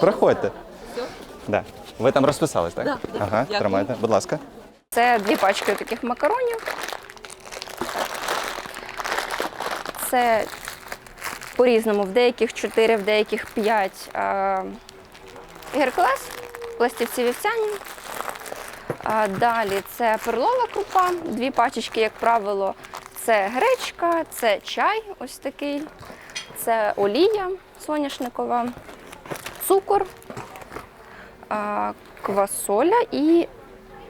Проходьте. Да. Ви там розписались, так? Да, да. Ага, Дякую. тримайте, будь ласка. Це дві пачки таких макаронів. Це по-різному, в деяких 4, в деяких 5 е, геркулес, пластівці вівсяні. А далі це перлова крупа, дві пачечки, як правило, це гречка, це чай ось такий, це олія соняшникова, цукор, квасоля і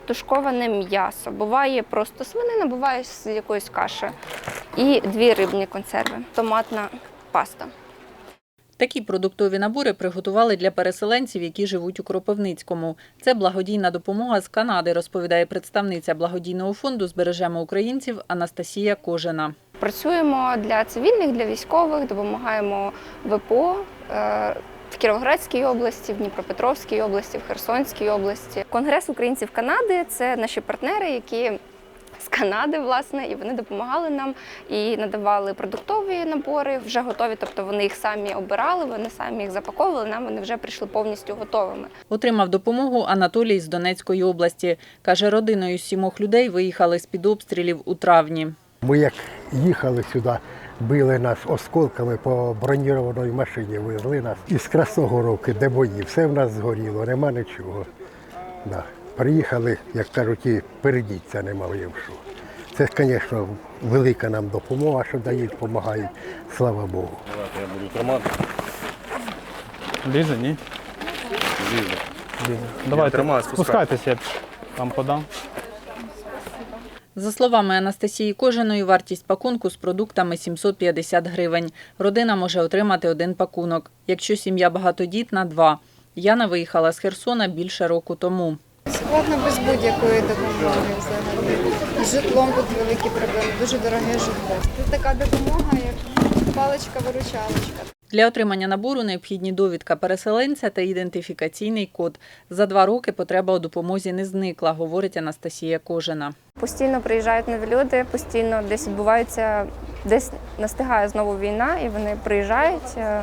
тушковане м'ясо. Буває просто свинина, буває з якоїсь каші. І дві рибні консерви, томатна паста. Такі продуктові набори приготували для переселенців, які живуть у Кропивницькому. Це благодійна допомога з Канади, розповідає представниця благодійного фонду Збережемо українців Анастасія Кожина. Працюємо для цивільних, для військових, допомагаємо ВПО. В Кіровоградській області, в Дніпропетровській області, в Херсонській області. Конгрес українців Канади це наші партнери, які з Канади, власне, і вони допомагали нам і надавали продуктові набори, вже готові. Тобто вони їх самі обирали, вони самі їх запаковували. Нам вони вже прийшли повністю готовими. Отримав допомогу Анатолій з Донецької області. Каже, родиною сімох людей виїхали з-під обстрілів у травні. Ми як їхали сюди, били нас осколками по бронірованій машині, везли нас із Красногоровки, де бої. Все в нас згоріло, нема нічого. Да. Приїхали, як кажуть, і передіться нема в що. Це, звісно, велика нам допомога, що дають, допомагають. Слава Богу. Я буду тримати. Лізе, ні? Лізе. Лізе. Давайте, тримаю, спускай. спускайтеся, я вам подам. За словами Анастасії Кожиної, вартість пакунку з продуктами 750 гривень. Родина може отримати один пакунок. Якщо сім'я багатодітна – два. Яна виїхала з Херсона більше року тому. Складно без будь-якої допомоги взагалі. З житлом тут великі проблеми, дуже дороге житло. Це така допомога, як паличка-виручалочка. Для отримання набору необхідні довідка переселенця та ідентифікаційний код. За два роки потреба у допомозі не зникла, говорить Анастасія Кожина. Постійно приїжджають нові люди, постійно десь відбувається, десь настигає знову війна, і вони приїжджають. е,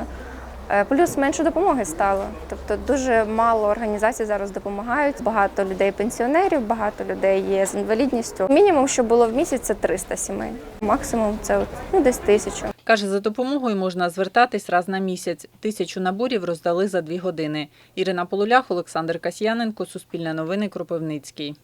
е, Плюс менше допомоги стало. Тобто дуже мало організацій зараз допомагають. Багато людей пенсіонерів, багато людей є з інвалідністю. Мінімум, що було в місяць, це 300 сімей. Максимум це ну, десь тисячу. Каже, за допомогою можна звертатись раз на місяць. Тисячу наборів роздали за дві години. Ірина Полулях, Олександр Касьяненко, Суспільне новини, Кропивницький.